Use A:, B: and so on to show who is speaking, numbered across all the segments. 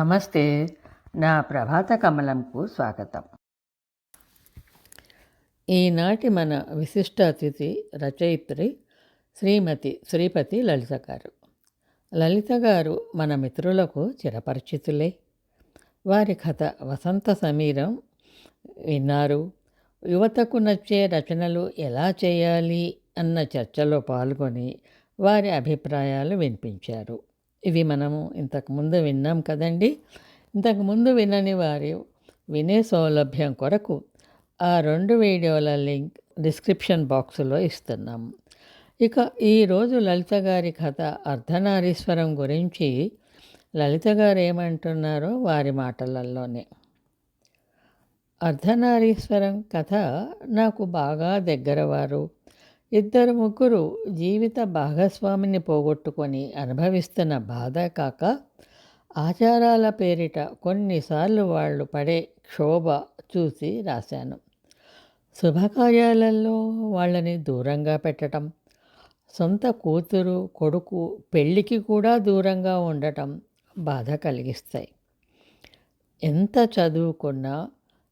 A: నమస్తే. నా ప్రభాత కమలంకు స్వాగతం. ఈనాటి మన విశిష్ట అతిథి రచయిత్రి శ్రీమతి శ్రీపతి లలిత గారు. లలిత గారు మన మిత్రులకు చిరపరిచితులే. వారి కథ వసంత సమీరం విన్నారు. యువతకు నచ్చే రచనలు ఎలా చేయాలి అన్న చర్చలో పాల్గొని వారి అభిప్రాయాలు వినిపించారు. ఇవి మనము ఇంతకుముందు విన్నాం కదండి. ఇంతకుముందు వినని వారి వినే సౌలభ్యం కొరకు ఆ రెండు వీడియోల లింక్ డిస్క్రిప్షన్ బాక్సులో ఇస్తున్నాం. ఇక ఈరోజు లలిత గారి కథ అర్ధనారీశ్వరం గురించి లలిత గారు ఏమంటున్నారో వారి మాటలలోనే. అర్ధనారీశ్వరం కథ నాకు బాగా దగ్గరవారు. ఇద్దరు ముగ్గురు జీవిత భాగస్వామిని పోగొట్టుకొని అనుభవిస్తున్న బాధ కాక ఆచారాల పేరిట కొన్నిసార్లు వాళ్ళు పడే క్షోభ చూసి రాశాను. శుభకార్యాలలో వాళ్ళని దూరంగా పెట్టడం సొంత కూతురు కొడుకు పెళ్ళికి కూడా దూరంగా ఉండటం బాధ కలిగిస్తాయి. ఎంత చదువుకున్నా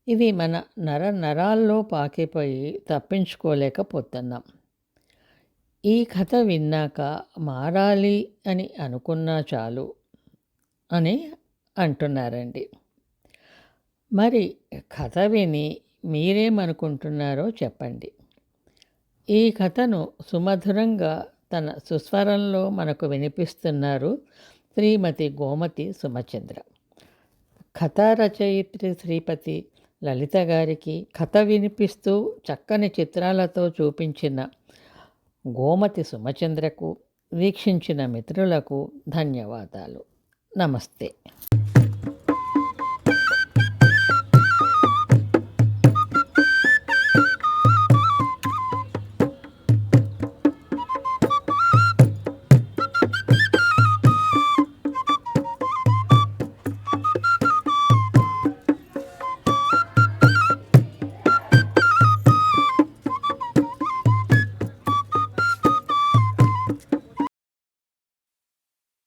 A: ఇవి మన నర నరాల్లో పాకిపోయి తప్పించుకోలేకపోతున్నాం. ఈ కథ విన్నాక మారాలి అని అనుకున్నా చాలు అని అంటున్నారండి. మరి కథ విని మీరేమనుకుంటున్నారో చెప్పండి. ఈ కథను సుమధురంగా తన సుస్వరంలో మనకు వినిపిస్తున్నారు శ్రీమతి గోమతి సుమచంద్ర. కథా రచయిత్రి శ్రీపతి లలిత గారికి కథ వినిపిస్తూ చక్కని చిత్రాలతో చూపించిన గోమతి సుమచంద్రకు వీక్షించిన మిత్రులకు ధన్యవాదాలు. నమస్తే.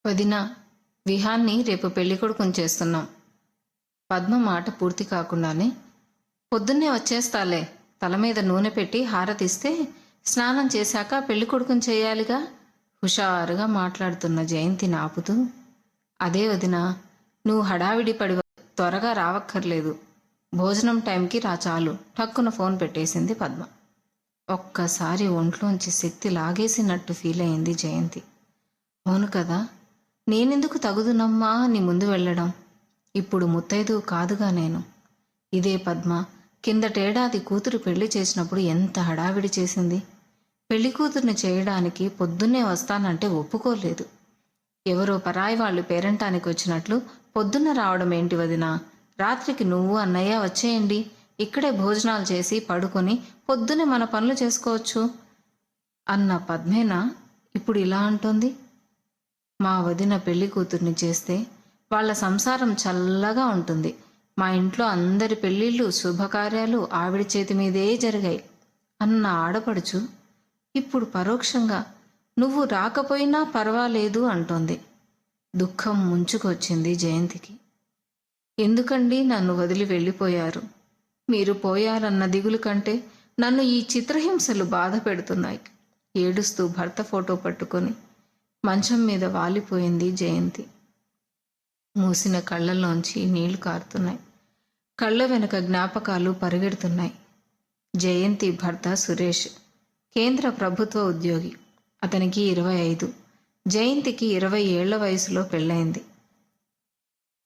B: వదిన విహాన్ని రేపు పెళ్ళి కొడుకుని చేస్తున్నాం. పద్మ మాట పూర్తి కాకుండానే పొద్దున్నే వచ్చేస్తాలే. తల మీద నూనె పెట్టి హారతిస్తే స్నానం చేశాక పెళ్ళి కొడుకుని చేయాలిగా? హుషారుగా మాట్లాడుతున్న జయంతిని ఆపుతూ అదే వదిన నువ్వు హడావిడి పడి త్వరగా రావక్కర్లేదు. భోజనం టైంకి రా చాలు. టక్కున ఫోన్ పెట్టేసింది పద్మ. ఒక్కసారి ఒంట్లోంచి శక్తి లాగేసినట్టు ఫీల్ అయింది జయంతి. అవును కదా నేనెందుకు తగుదునమ్మా నీ ముందు వెళ్ళడం. ఇప్పుడు ముత్తైదు కాదుగా నేను. ఇదే పద్మ కిందటేడాది కూతురు పెళ్ళి చేసినప్పుడు ఎంత హడావిడి చేసింది. పెళ్ళి కూతుర్ని చేయడానికి పొద్దున్నే వస్తానంటే ఒప్పుకోలేదు. ఎవరో పరాయి వాళ్ళు పేరంటానికి వచ్చినట్లు పొద్దున్న రావడం ఏంటి వదినా? రాత్రికి నువ్వు అన్నయ్య వచ్చేయండి. ఇక్కడే భోజనాలు చేసి పడుకొని పొద్దునే మన పనులు చేసుకోవచ్చు. అన్న పద్మేనా? ఇప్పుడు ఇలా అంటుంది. మా వదిన పెళ్ళి కూతుర్ని చేస్తే వాళ్ళ సంసారం చల్లగా ఉంటుంది. మా ఇంట్లో అందరి పెళ్ళిళ్ళు శుభకార్యాలు ఆవిడ చేతి మీదే జరిగాయి అన్న ఆడపడుచు ఇప్పుడు పరోక్షంగా నువ్వు రాకపోయినా పర్వాలేదు అంటోంది. దుఃఖం ముంచుకొచ్చింది జయంతికి. ఎందుకండి నన్ను వదిలి వెళ్ళిపోయారు? మీరు పోయారన్న దిగులు కంటే నన్ను ఈ చిత్రహింసలు బాధ పెడుతున్నాయి. ఏడుస్తూ భర్త ఫోటో పట్టుకొని మంచం మీద వాలిపోయింది జయంతి. మూసిన కళ్ళల్లోంచి నీళ్ళు కారుతున్నాయి. కళ్ళ వెనుక జ్ఞాపకాలు పరిగెడుతున్నాయి. జయంతి భర్త సురేష్ కేంద్ర ప్రభుత్వ ఉద్యోగి. అతనికి ఇరవై ఐదు. జయంతికి ఇరవై ఏళ్ళ వయసులో పెళ్ళైంది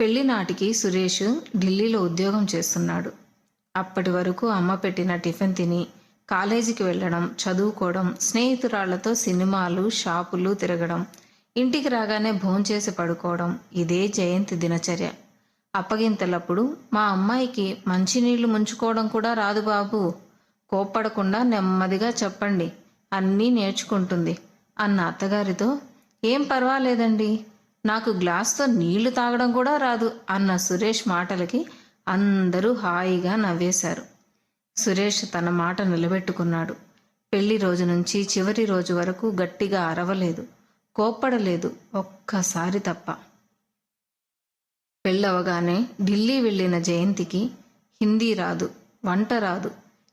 B: పెళ్ళి నాటికి సురేష్ ఢిల్లీలో ఉద్యోగం చేస్తున్నాడు. అప్పటి వరకు అమ్మ పెట్టిన టిఫిన్ తిని కాలేజీకి వెళ్ళడం చదువుకోవడం స్నేహితురాళ్ళతో సినిమాలు షాపులు తిరగడం ఇంటికి రాగానే భోంచేసి పడుకోవడం ఇదే జయంతి దినచర్య. అప్పగింతలప్పుడు మా అమ్మాయికి మంచినీళ్ళు ముంచుకోవడం కూడా రాదు బాబు. కోప్పడకుండా నెమ్మదిగా చెప్పండి అన్నీ నేర్చుకుంటుంది. అన్న అత్తగారితో ఏం పర్వాలేదండి నాకు గ్లాస్తో నీళ్ళు తాగడం కూడా రాదు అన్న సురేష్ మాటలకి అందరూ హాయిగా నవ్వేశారు. సురేష్ తన మాట నిలబెట్టుకున్నాడు. పెళ్ళి రోజు నుంచి చివరి రోజు వరకు గట్టిగా అరవలేదు. కోప్పడలేదు. ఒక్కసారి తప్ప. పెళ్ళవగానే ఢిల్లీ వెళ్ళిన జయంతికి హిందీ రాదు వంట రాదు.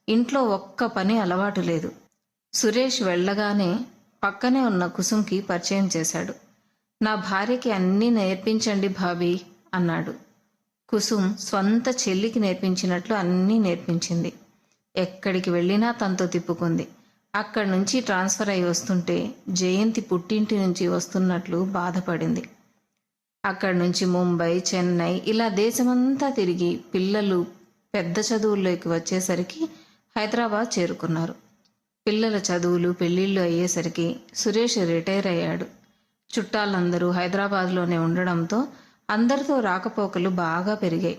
B: ఇంట్లో ఒక్క పని అలవాటు లేదు. సురేష్ వెళ్ళగానే పక్కనే ఉన్న కుసుంకి పరిచయం చేశాడు. నా భార్యకి అన్నీ నేర్పించండి భాబీ అన్నాడు. కుసుమ్ స్వంత చెల్లికి నేర్పించినట్లు అన్నీ నేర్పించింది. ఎక్కడికి వెళ్ళినా తనతో తిప్పుకుంది. అక్కడి నుంచి ట్రాన్స్ఫర్ అయి వస్తుంటే జయంతి పుట్టింటి నుంచి వస్తున్నట్లు బాధపడింది. అక్కడి నుంచి ముంబై చెన్నై ఇలా దేశమంతా తిరిగి పిల్లలు పెద్ద చదువుల్లోకి వచ్చేసరికి హైదరాబాద్ చేరుకున్నారు. పిల్లల చదువులు పెళ్ళిళ్ళు అయ్యేసరికి సురేష్ రిటైర్ అయ్యాడు. చుట్టాలందరూ హైదరాబాద్లోనే ఉండడంతో అందరితో రాకపోకలు బాగా పెరిగాయి.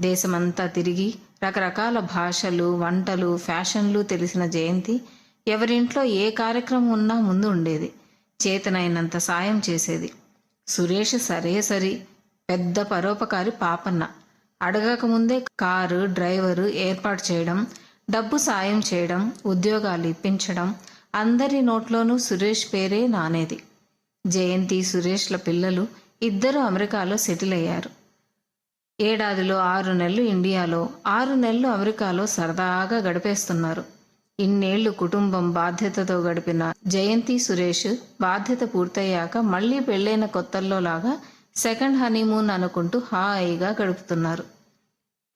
B: దేశమంతా తిరిగి రకరకాల భాషలు వంటలు ఫ్యాషన్లు తెలిసిన జయంతి ఎవరింట్లో ఏ కార్యక్రమం ఉన్నా ముందు ఉండేది. చేతనైనంత సాయం చేసేది. సురేష్ సరే సరి పెద్ద పరోపకారి పాపన్న. అడగకముందే కారు డ్రైవరు ఏర్పాటు చేయడం డబ్బు సాయం చేయడం ఉద్యోగాలు ఇప్పించడం అందరి నోట్లోనూ సురేష్ పేరే నానేది. జయంతి సురేష్ల పిల్లలు ఇద్దరు అమెరికాలో సెటిల్ అయ్యారు. ఏడాదిలో ఆరు నెలలు ఇండియాలో ఆరు నెలలు అమెరికాలో సరదాగా గడిపేస్తున్నారు. ఇన్నేళ్ళు కుటుంబం బాధ్యతతో గడిపిన జయంతి సురేష్ బాధ్యత పూర్తయ్యాక మళ్ళీ పెళ్ళైన కొత్తల్లో లాగా సెకండ్ హనీమూన్ అనుకుంటూ హాయిగా గడుపుతున్నారు.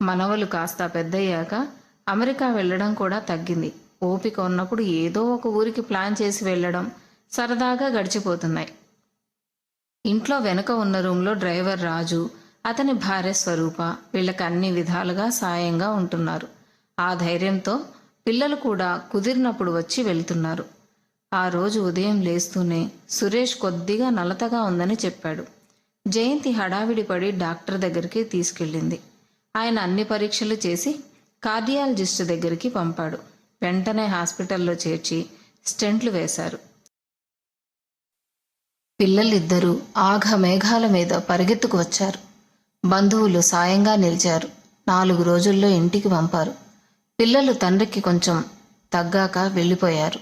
B: మనవలు కాస్త పెద్దయ్యాక అమెరికా వెళ్ళడం కూడా తగ్గింది. ఓపిక ఉన్నప్పుడు ఏదో ఒక ఊరికి ప్లాన్ చేసి వెళ్ళడం సరదాగా గడిచిపోతున్నాయి. ఇంట్లో వెనక ఉన్న రూమ్లో డ్రైవర్ రాజు అతని భార్య స్వరూప వీళ్ళకి అన్ని విధాలుగా సాయంగా ఉంటున్నారు. ఆ ధైర్యంతో పిల్లలు కూడా కుదిరినప్పుడు వచ్చి వెళ్తున్నారు. ఆ రోజు ఉదయం లేస్తూనే సురేష్ కొద్దిగా నలతగా ఉందని చెప్పాడు. జయంతి హడావిడి పడి డాక్టర్ దగ్గరికి తీసుకెళ్ళింది. ఆయన అన్ని పరీక్షలు చేసి కార్డియాలజిస్ట్ దగ్గరికి పంపాడు. వెంటనే హాస్పిటల్లో చేర్చి స్టెంట్లు వేశారు. పిల్లలిద్దరూ ఆఘ మేఘాల మీద పరిగెత్తుకు వచ్చారు. బంధువులు సాయంగా నిలిచారు. నాలుగు రోజుల్లో ఇంటికి పంపారు. పిల్లలు తండ్రికి కొంచెం తగ్గాక వెళ్ళిపోయారు.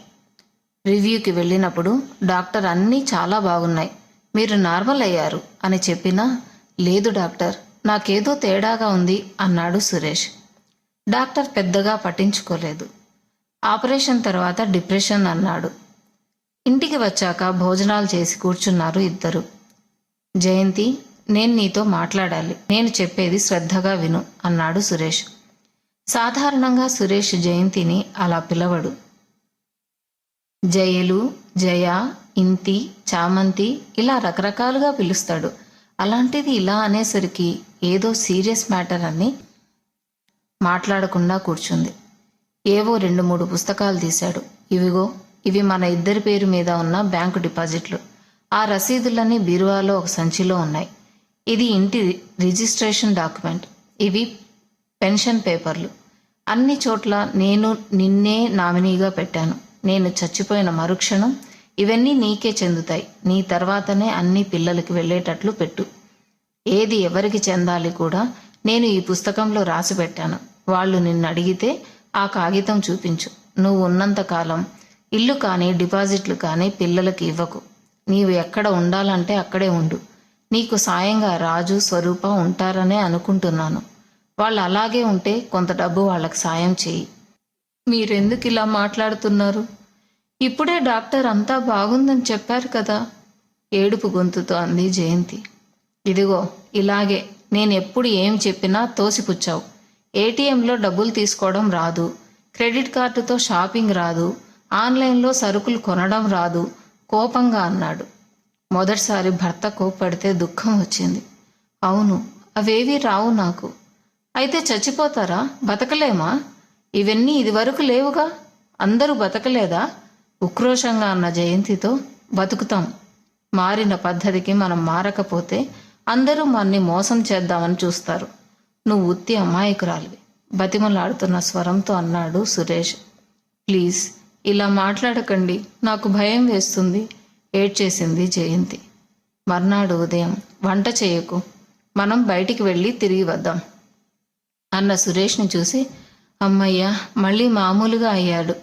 B: రివ్యూకి వెళ్ళినప్పుడు డాక్టర్ అన్నీ చాలా బాగున్నాయి. మీరు నార్మల్ అయ్యారు అని చెప్పినా లేదు డాక్టర్ నాకేదో తేడాగా ఉంది అన్నాడు సురేష్. డాక్టర్ పెద్దగా పట్టించుకోలేదు. ఆపరేషన్ తర్వాత డిప్రెషన్ అన్నాడు. ఇంటికి వచ్చాక భోజనాలు చేసి కూర్చున్నారు ఇద్దరు. జయంతి నేను నీతో మాట్లాడాలి. నేను చెప్పేది శ్రద్ధగా విను అన్నాడు సురేష్. సాధారణంగా సురేష్ జయంతిని అలా పిలవడు. జయలు జయ ఇంతి చామంతి ఇలా రకరకాలుగా పిలుస్తాడు. అలాంటిది ఇలా అనేసరికి ఏదో సీరియస్ మ్యాటర్ అని మాట్లాడకుండా కూర్చుంది. ఏవో రెండు మూడు పుస్తకాలు తీశాడు. ఇవిగో ఇవి మన ఇద్దరి పేరు మీద ఉన్న బ్యాంకు డిపాజిట్లు. ఆ రసీదులన్నీ బీరువాలో ఒక సంచిలో ఉన్నాయి. ఇది ఇంటి రిజిస్ట్రేషన్ డాక్యుమెంట్. ఇవి పెన్షన్ పేపర్లు. అన్ని చోట్ల నేను నిన్నే నామినీగా పెట్టాను. నేను చచ్చిపోయిన మరుక్షణం ఇవన్నీ నీకే చెందుతాయి. నీ తర్వాతనే అన్ని పిల్లలకి వెళ్ళేటట్లు పెట్టు. ఏది ఎవరికి చెందాలి కూడా నేను ఈ పుస్తకంలో రాసి పెట్టాను. వాళ్ళు నిన్ను అడిగితే ఆ కాగితం చూపించు. నువ్వు ఉన్నంత కాలం ఇల్లు కానీ డిపాజిట్లు కానీ పిల్లలకి ఇవ్వకు. నీవు ఎక్కడ ఉండాలంటే అక్కడే ఉండు. నీకు సాయంగా రాజు స్వరూప ఉంటారనే అనుకుంటున్నాను. వాళ్ళు అలాగే ఉంటే కొంత డబ్బు వాళ్ళకి సాయం చేయి. మీరెందుకు ఇలా మాట్లాడుతున్నారు? ఇప్పుడే డాక్టర్ అంతా బాగుందని చెప్పారు కదా. ఏడుపు గొంతుతో అంది జయంతి. ఇదిగో ఇలాగే నేను ఎప్పుడు ఏం చెప్పినా తోసిపుచ్చావు. ఏటీఎంలో డబ్బులు తీసుకోవడం రాదు. క్రెడిట్ కార్డుతో షాపింగ్ రాదు. ఆన్లైన్లో సరుకులు కొనడం రాదు. కోపంగా అన్నాడు. మొదటిసారి భర్త కోప్పడితే దుఃఖం వచ్చింది. అవును అవేవీ రావు నాకు. అయితే చచ్చిపోతారా? బతకలేమా? ఇవన్నీ ఇదివరకు లేవుగా? అందరూ బతకలేదా? ఉక్రోషంగా అన్న జయంతితో బతుకుతాం. మారిన పద్ధతికి మనం మారకపోతే అందరూ మన్ని మోసం చేద్దామని చూస్తారు. నువ్వు ఉత్తి అమాయకురాలివి. బతిమలాడుతున్న స్వరంతో అన్నాడు సురేష్. ప్లీజ్ ఇలా మాట్లాడకండి. నాకు భయం వేస్తుంది. ఏడ్చేసింది జయంతి. మర్నాడు ఉదయం వంట చేయకు. మనం బయటికి వెళ్ళి తిరిగి వద్దాం. అన్న సురేష్ని చూసి అమ్మయ్య మళ్ళీ మామూలుగా అయ్యాడు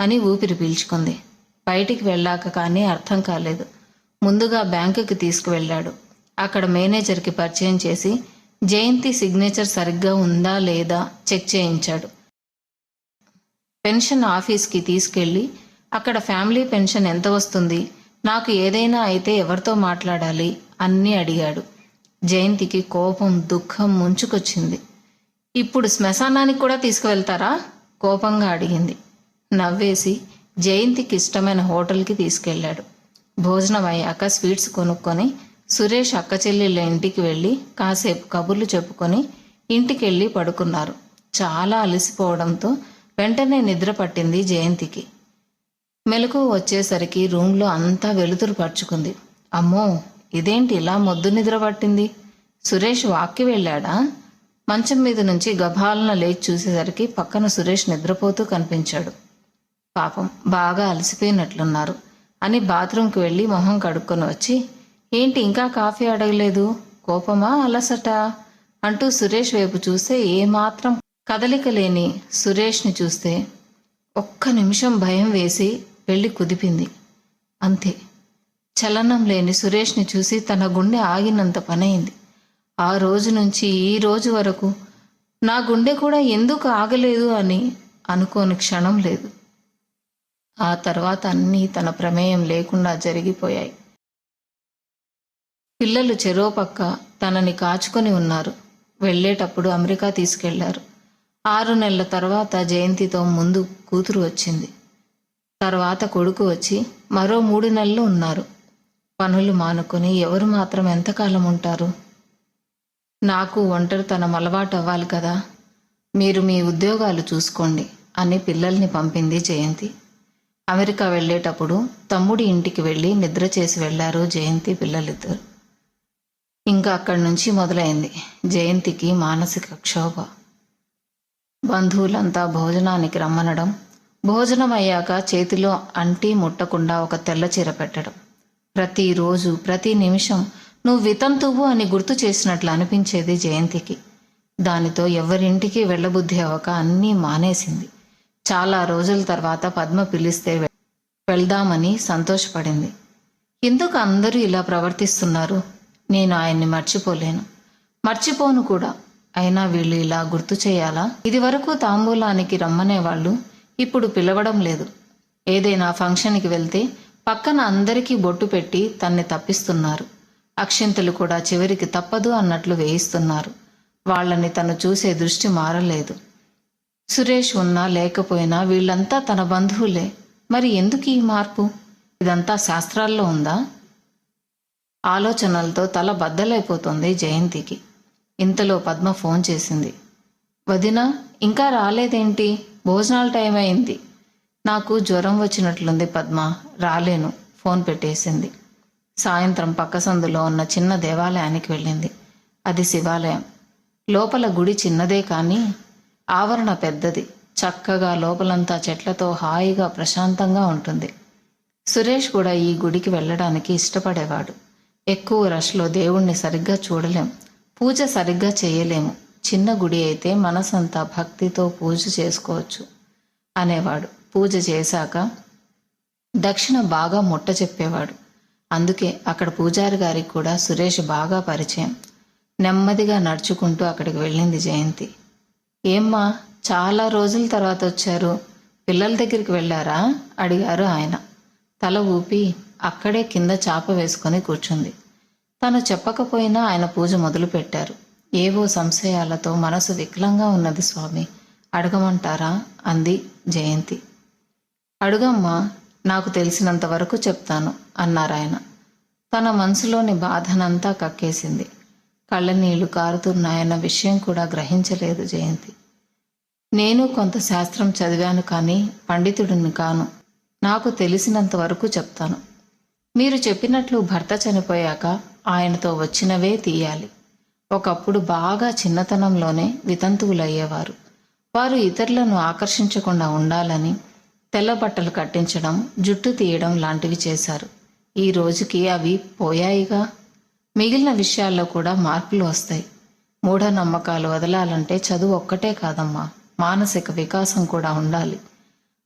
B: అని ఊపిరి పీల్చుకుంది. బయటికి వెళ్ళాక కానీ అర్థం కాలేదు. ముందుగా బ్యాంకుకి తీసుకువెళ్ళాడు. అక్కడ మేనేజర్కి పరిచయం చేసి జయంతి సిగ్నేచర్ సరిగ్గా ఉందా లేదా చెక్ చేయించాడు. పెన్షన్ ఆఫీస్కి తీసుకెళ్ళి అక్కడ ఫ్యామిలీ పెన్షన్ ఎంత వస్తుంది? నాకు ఏదైనా అయితే ఎవరితో మాట్లాడాలి? అన్నీ అడిగాడు. జయంతికి కోపం దుఃఖం ముంచుకొచ్చింది. ఇప్పుడు శ్మశానానికి కూడా తీసుకువెళ్తారా? కోపంగా అడిగింది. నవ్వేసి జయంతికి ఇష్టమైన హోటల్కి తీసుకెళ్ళాడు. భోజనం అయ్యాక స్వీట్స్ కొనుక్కొని సురేష్ అక్క చెల్లెళ్ళ ఇంటికి వెళ్ళి కాసేపు కబుర్లు చెప్పుకొని ఇంటికెళ్ళి పడుకున్నారు. చాలా అలసిపోవడంతో వెంటనే నిద్ర పట్టింది జయంతికి. మెలకు వచ్చేసరికి రూమ్లో అంతా వెలుతురు పరుచుకుంది. అమ్మో ఇదేంటి ఇలా మొద్దు నిద్ర పట్టింది? సురేష్ వాక్కి వెళ్ళాడా? మంచం మీద నుంచి గభాలన లేచి చూసేసరికి పక్కన సురేష్ నిద్రపోతూ కనిపించాడు. పాపం బాగా అలసిపోయినట్లున్నారు అని బాత్రూంకి వెళ్ళి మొహం కడుక్కొని వచ్చి ఏంటి ఇంకా కాఫీ అడగలేదు? కోపమా అలసట? అంటూ సురేష్ వైపు చూస్తే ఏమాత్రం కదలిక లేని సురేష్ని చూస్తే ఒక్క నిమిషం భయం వేసి వెళ్ళి కుదిపింది. అంతే. చలనం లేని సురేష్ని చూసి తన గుండె ఆగినంత పనైంది. ఆ రోజు నుంచి ఈ రోజు వరకు నా గుండె కూడా ఎందుకు ఆగలేదు అని అనుకోని క్షణం లేదు. ఆ తర్వాత అన్నీ తన ప్రమేయం లేకుండా జరిగిపోయాయి. పిల్లలు చెరో పక్క తనని కాచుకొని ఉన్నారు. వెళ్ళేటప్పుడు అమెరికా తీసుకెళ్ళారు. ఆరు నెలల తర్వాత జయంతితో ముందు కూతురు వచ్చింది. తర్వాత కొడుకు వచ్చి మరో మూడు నెలలు ఉన్నారు. పనులు మానుకొని ఎవరు మాత్రం ఎంతకాలం ఉంటారు? నాకు ఒంటరితనం అలవాటు అవ్వాలి కదా. మీరు మీ ఉద్యోగాలు చూసుకోండి అని పిల్లల్ని పంపింది జయంతి. అమెరికా వెళ్ళేటప్పుడు తమ్ముడి ఇంటికి వెళ్ళి నిద్ర చేసి వెళ్ళారు జయంతి పిల్లలిద్దరు. ఇంకా అక్కడి నుంచి మొదలైంది జయంతికి మానసిక క్షోభ. బంధువులంతా భోజనానికి రమ్మనడం భోజనం అయ్యాక చేతిలో అంటి ముట్టకుండా ఒక తెల్ల చీర పెట్టడం. ప్రతిరోజు ప్రతి నిమిషం నువ్వు వితంతువు అని గుర్తు చేసినట్లు అనిపించేది జయంతికి. దానితో ఎవరింటికి వెళ్ళబుద్ధి అవ్వక అన్నీ మానేసింది. చాలా రోజుల తర్వాత పద్మ పిలిస్తే వెళ్దామని సంతోషపడింది. ఎందుకు అందరూ ఇలా ప్రవర్తిస్తున్నారు? నేను ఆయన్ని మర్చిపోలేను. మర్చిపోను కూడా. అయినా వీళ్ళు ఇలా గుర్తు చేయాలా? ఇది వరకు తాంబూలానికి రమ్మనేవాళ్ళు ఇప్పుడు పిలవడం లేదు. ఏదైనా ఫంక్షన్కి వెళ్తే పక్కన అందరికీ బొట్టు పెట్టి తన్ని తప్పిస్తున్నారు. అక్షింతలు కూడా చివరికి తప్పదు అన్నట్లు వేయిస్తున్నారు. వాళ్ళని తను చూసే దృష్టి మారలేదు. సురేష్ ఉన్నా లేకపోయినా వీళ్ళంతా తన బంధువులే. మరి ఎందుకు ఈ మార్పు? ఇదంతా శాస్త్రాల్లో ఉందా? ఆలోచనలతో తల బద్దలైపోతుంది జయంతికి. ఇంతలో పద్మ ఫోన్ చేసింది. వదిన ఇంకా రాలేదేంటి? భోజనాల టైం అయింది. నాకు జ్వరం వచ్చినట్లుంది పద్మ. రాలేను. ఫోన్ పెట్టేసింది. సాయంత్రం పక్క సందులో ఉన్న చిన్న దేవాలయానికి వెళ్ళింది. అది శివాలయం. లోపల గుడి చిన్నదే కానీ ఆవరణ పెద్దది. చక్కగా లోపలంతా చెట్లతో హాయిగా ప్రశాంతంగా ఉంటుంది. సురేష్ కూడా ఈ గుడికి వెళ్ళడానికి ఇష్టపడేవాడు. ఎక్కువ రష్లో దేవుణ్ణి సరిగ్గా చూడలేం. పూజ సరిగ్గా చేయలేము. చిన్న గుడి అయితే మనసంతా భక్తితో పూజ చేసుకోవచ్చు అనేవాడు. పూజ చేశాక దక్షిణ బాగా ముట్ట చెప్పేవాడు. అందుకే అక్కడ పూజారి గారికి కూడా సురేష్ బాగా పరిచయం. నెమ్మదిగా నడుచుకుంటూ అక్కడికి వెళ్ళింది జయంతి. ఏమ్మా చాలా రోజుల తర్వాత వచ్చారు. పిల్లల దగ్గరికి వెళ్ళారా? అడిగారు ఆయన. తల ఊపి అక్కడే కింద చాప వేసుకొని కూర్చుంది. తను చెప్పకపోయినా ఆయన పూజ మొదలుపెట్టారు. ఏవో సంశయాలతో మనసు వికలంగా ఉన్నది స్వామి. అడగమంటారా? అంది జయంతి. అడుగమ్మా నాకు తెలిసినంత వరకు చెప్తాను అన్నారాయన తన మనసులోని బాధనంతా కక్కేసింది. కళ్ళనీళ్ళు కారుతున్నాయన్న విషయం కూడా గ్రహించలేదు జయంతి. నేను కొంత శాస్త్రం చదివాను కానీ పండితుడిని కాను. నాకు తెలిసినంత వరకు చెప్తాను. మీరు చెప్పినట్లు భర్త చనిపోయాక ఆయనతో వచ్చినవే తీయాలి. ఒకప్పుడు బాగా చిన్నతనంలోనే వితంతువులయ్యేవారు. వారు ఇతరులను ఆకర్షించకుండా ఉండాలని తెల్ల బట్టలు కట్టించడం జుట్టు తీయడం లాంటివి చేశారు. ఈ రోజుకి అవి పోయాయిగా. మిగిలిన విషయాల్లో కూడా మార్పులు వస్తాయి. మూఢనమ్మకాలు వదలాలంటే చదువు ఒక్కటే కాదమ్మా. మానసిక వికాసం కూడా ఉండాలి.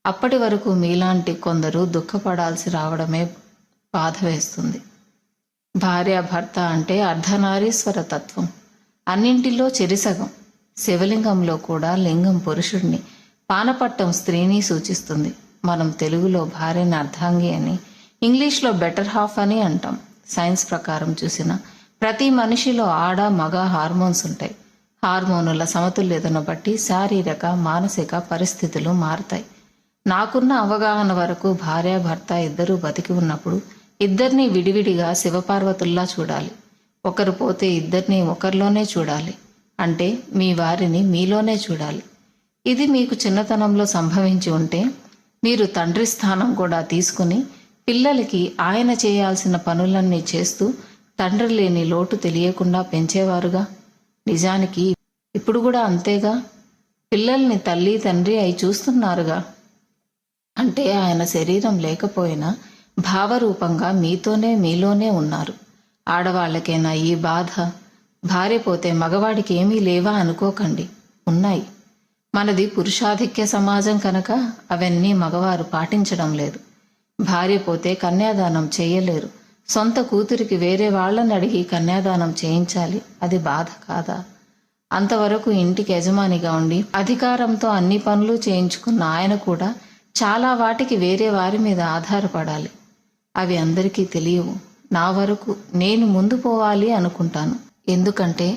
B: అప్పటి వరకు మీలాంటి కొందరు దుఃఖపడాల్సి రావడమే బాధ వేస్తుంది. భార్యాభర్త అంటే అర్ధనారీశ్వర తత్వం. అన్నింటిలో చెరిసగం శివలింగంలో కూడా లింగం పురుషుడిని పానపట్టం స్త్రీని సూచిస్తుంది. మనం తెలుగులో భార్యని అర్ధాంగి అని ఇంగ్లీష్లో బెటర్ హాఫ్ అని అంటాం. సైన్స్ ప్రకారం చూసిన ప్రతి మనిషిలో ఆడ మగ హార్మోన్స్ ఉంటాయి. హార్మోనుల సమతుల్యతను బట్టి శారీరక మానసిక పరిస్థితులు మారతాయి. నాకున్న అవగాహన వరకు భార్య భర్త ఇద్దరూ బతికి ఉన్నప్పుడు ఇద్దరినీ విడివిడిగా శివపార్వతుల్లా చూడాలి. ఒకరు పోతే ఇద్దరినీ ఒకరిలోనే చూడాలి. అంటే మీ వారిని మీలోనే చూడాలి. ఇది మీకు చిన్నతనంలో సంభవించి ఉంటే మీరు తండ్రి స్థానం కూడా తీసుకుని పిల్లలకి ఆయన చేయాల్సిన పనులన్నీ చేస్తూ తండ్రి లేని లోటు తెలియకుండా పెంచేవారుగా? నిజానికి ఇప్పుడు కూడా అంతేగా? పిల్లల్ని తల్లి తండ్రి అయి చూస్తున్నారుగా? అంటే ఆయన శరీరం లేకపోయినా భావరూపంగా మీతోనే మీలోనే ఉన్నారు. ఆడవాళ్ళకైనా ఈ బాధ భార్య పోతే మగవాడికి ఏమీ లేవా అనుకోకండి. ఉన్నాయి. మనది పురుషాధిక్య సమాజం కనుక అవన్నీ మగవారు పాటించడం లేదు. భార్య పోతే కన్యాదానం చేయలేరు. సొంత కూతురికి వేరే వాళ్ళని అడిగి కన్యాదానం చేయించాలి అది బాధ కాదా? అంతవరకు ఇంటికి యజమానిగా ఉండి అధికారంతో అన్ని పనులు చేయించుకున్న ఆయన కూడా చాలా వాటికి వేరే వారి మీద ఆధారపడాలి. అవి అందరికీ తెలియవు. నా వరకు నేను ముందు పోవాలి అనుకుంటాను. ఎందుకంటే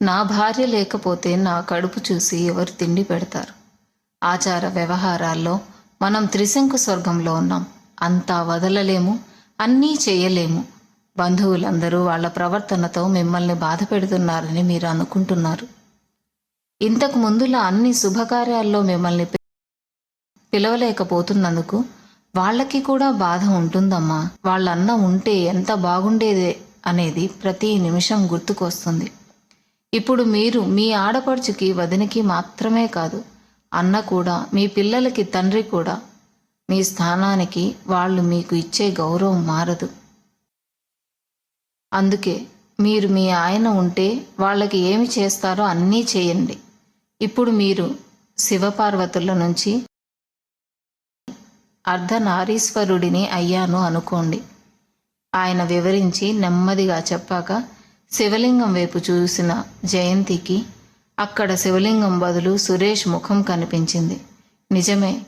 B: నా భార్య లేకపోతే నా కడుపు చూసి ఎవరు తిండి పెడతారు. ఆచార వ్యవహారాల్లో మనం త్రిశంకు స్వర్గంలో ఉన్నాం. అంతా వదలలేము అన్నీ చేయలేము. బంధువులందరూ వాళ్ళ ప్రవర్తనతో మిమ్మల్ని బాధ పెడుతున్నారని మీరు అనుకుంటున్నారు. ఇంతకు ముందులా అన్ని శుభకార్యాల్లో మిమ్మల్ని పిలవలేకపోతున్నందుకు వాళ్ళకి కూడా బాధ ఉంటుందమ్మా. వాళ్ళన్న ఉంటే ఎంత బాగుండేదే అనేది ప్రతి నిమిషం గుర్తుకొస్తుంది. ఇప్పుడు మీరు మీ ఆడపడుచుకి వదినకి మాత్రమే కాదు అన్న కూడా మీ పిల్లలకి తండ్రి కూడా మీ స్థానానికి వాళ్ళు మీకు ఇచ్చే గౌరవం మారదు. అందుకే మీరు మీ ఆయన ఉంటే వాళ్ళకి ఏమి చేస్తారో అన్నీ చేయండి. ఇప్పుడు మీరు శివపార్వతుల నుంచి అర్ధనారీశ్వరుడిని అయ్యాను అనుకోండి. ఆయన వివరించి నెమ్మదిగా చెప్పాక శివలింగం వైపు చూసిన జయంతికి అక్కడ శివలింగం బదులు సురేష్ ముఖం కనిపించింది. నిజమే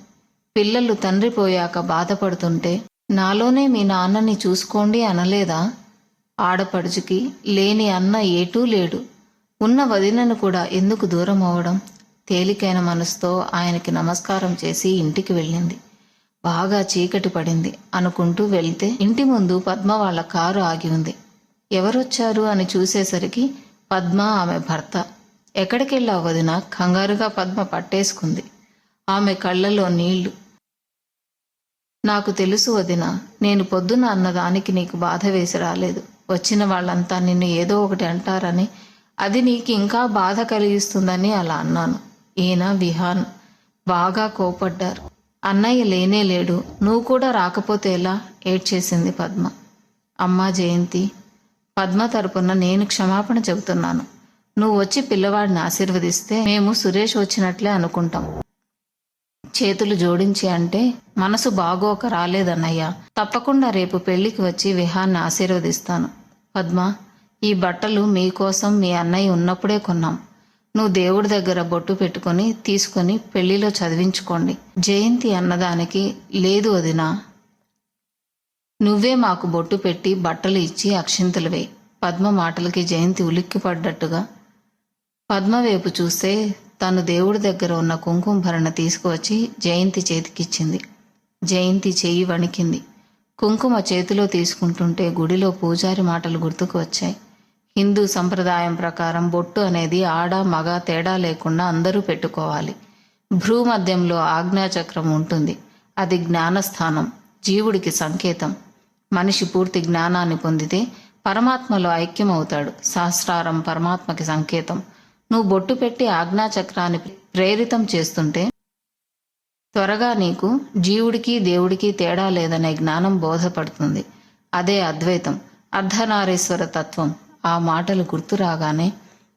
B: పిల్లలు తండ్రి పోయాక బాధపడుతుంటే నాలోనే మీ నాన్నని చూసుకోండి అనలేదా? ఆడపడుచుకి లేని అన్న ఏటూ లేడు. ఉన్న వదినను కూడా ఎందుకు దూరం అవడం తేలికైన మనసుతో ఆయనకి నమస్కారం చేసి ఇంటికి వెళ్ళింది. బాగా చీకటి పడింది అనుకుంటూ వెళ్తే ఇంటి ముందు పద్మ వాళ్ళ కారు ఆగి ఉంది. ఎవరొచ్చారు అని చూసేసరికి పద్మ ఆమె భర్త. ఎక్కడికెళ్ళావు వదిన? కంగారుగా పద్మ పట్టేసుకుంది. ఆమె కళ్ళలో నీళ్ళు. నాకు తెలుసు వదిన నేను పొద్దున అన్నదానికి నీకు బాధ వేసి రాలేదు. వచ్చిన వాళ్ళంతా నిన్ను ఏదో ఒకటి అంటారని అది నీకు ఇంకా బాధ కలిగిస్తుందని అలా అన్నాను. ఈయన విహాన్. బాగా కోపడ్డారు. అన్నయ్య లేనే లేడు. నువ్వు కూడా రాకపోతే ఎలా? ఏడ్చేసింది పద్మ. అమ్మా జయంతి పద్మ తరపున నేను క్షమాపణ చెబుతున్నాను. నువ్వు వచ్చి పిల్లవాడిని ఆశీర్వదిస్తే మేము సురేష్ వచ్చినట్లే అనుకుంటాం. చేతులు జోడించి అంటే మనసు బాగోక రాలేదన్నయ్య. తప్పకుండా రేపు పెళ్ళికి వచ్చి విహాన్ని ఆశీర్వదిస్తాను. పద్మ ఈ బట్టలు మీకోసం మీ అన్నయ్య ఉన్నప్పుడే కొన్నాం. నువ్వు దేవుడి దగ్గర బొట్టు పెట్టుకొని తీసుకొని పెళ్ళిలో చదివించుకోండి. జయంతి అన్నదానికి లేదు వదినా. నువ్వే మాకు బొట్టు పెట్టి బట్టలు ఇచ్చి అక్షింతలు వేయి పద్మ మాటలకి జయంతి ఉలిక్కిపడ్డట్టుగా. పద్మ వైపు చూస్తే తను దేవుడి దగ్గర ఉన్న కుంకుమ భరణ తీసుకువచ్చి జయంతి చేతికిచ్చింది. జయంతి చెయ్యి వణికింది. కుంకుమ చేతిలో తీసుకుంటుంటే గుడిలో పూజారి మాటలు గుర్తుకు వచ్చాయి. హిందూ సంప్రదాయం ప్రకారం బొట్టు అనేది ఆడ మగ తేడా లేకుండా అందరూ పెట్టుకోవాలి. భ్రూమధ్యంలో ఆజ్ఞాచక్రం ఉంటుంది. అది జ్ఞానస్థానం జీవుడికి సంకేతం. మనిషి పూర్తి జ్ఞానాన్ని పొందితే పరమాత్మలో ఐక్యమవుతాడు. సహస్రారం పరమాత్మకి సంకేతం. నువ్వు బొట్టు పెట్టి ఆజ్ఞాచక్రాన్ని ప్రేరితం చేస్తుంటే త్వరగా నీకు జీవుడికి దేవుడికి తేడా లేదనే జ్ఞానం బోధపడుతుంది. అదే అద్వైతం. అర్ధనారీశ్వర తత్వం. ఆ మాటలు గుర్తు రాగానే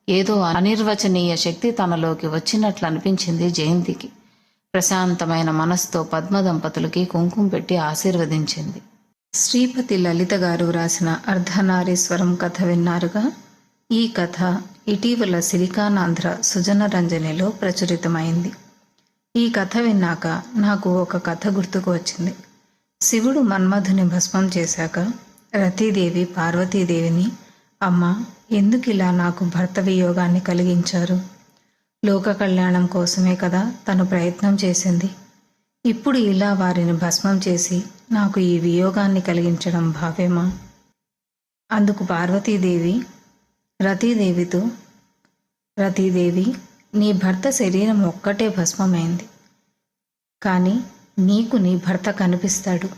B: ఏదో అనిర్వచనీయ శక్తి తనలోకి వచ్చినట్లు అనిపించింది జయంతికి. ప్రశాంతమైన మనసుతో పద్మ దంపతులకి కుంకుమ పెట్టి ఆశీర్వదించింది. శ్రీపతి లలిత గారు రాసిన అర్ధనారీశ్వరం కథ విన్నారుగా? ఈ కథ ఇటీవల సిలికానాంధ్ర సుజన రంజనిలో ప్రచురితమైంది. ఈ కథ విన్నాక నాకు ఒక కథ గుర్తుకు వచ్చింది. శివుడు మన్మధుని భస్మం చేశాక రతీదేవి పార్వతీదేవిని అమ్మా ఎందుకు ఇలా నాకు భర్త వియోగాన్ని కలిగించారు? లోక కళ్యాణం కోసమే కదా తను ప్రయత్నం చేసింది. ఇప్పుడు ఇలా వారిని భస్మం చేసి నాకు ఈ వియోగాన్ని కలిగించడం భావ్యమా? అందుకు పార్వతీదేవి రతీదేవితో రతీదేవి నీ భర్త శరీరం ఒక్కటే భస్మమైంది. కానీ నీకు నీ భర్త కనిపిస్తాడు.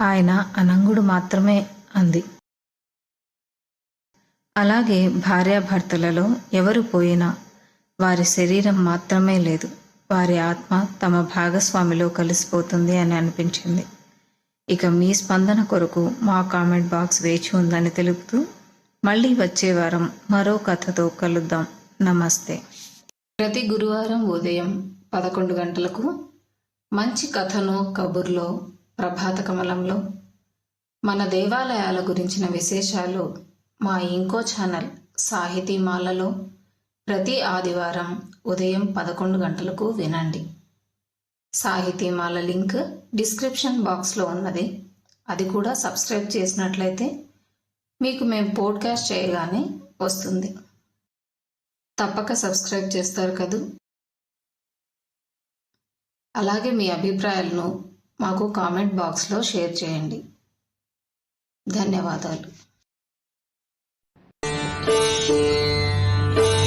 B: ఆయన అనంగుడు మాత్రమే అంది. అలాగే భార్యాభర్తలలో ఎవరు పోయినా వారి శరీరం మాత్రమే లేదు. వారి ఆత్మ తమ భాగస్వామిలో కలిసిపోతుంది అని అనిపించింది. ఇక మీ స్పందన కొరకు మా కామెంట్ బాక్స్ వేచి ఉందని తెలుపుతూ మళ్ళీ వచ్చే వారం మరో కథతో కలుద్దాం. నమస్తే. ప్రతి గురువారం ఉదయం పదకొండు గంటలకు మంచి కథను కబుర్లో ప్రభాత కమలంలో మన దేవాలయాల గురించిన విశేషాలు మా ఇంకో ఛానల్ సాహితీమాలలో ప్రతి ఆదివారం ఉదయం పదకొండు గంటలకు వినండి. సాహితీమాల లింక్ డిస్క్రిప్షన్ బాక్స్లో ఉన్నది. అది కూడా సబ్స్క్రైబ్ చేసినట్లయితే మీకు మేము పోడ్కాస్ట్ చేయగానే వస్తుంది. తప్పక సబ్స్క్రైబ్ చేస్తారు కదూ? అలాగే మీ అభిప్రాయాలను మాకు కామెంట్ బాక్స్లో షేర్ చేయండి. ధన్యవాదాలు. Thank you.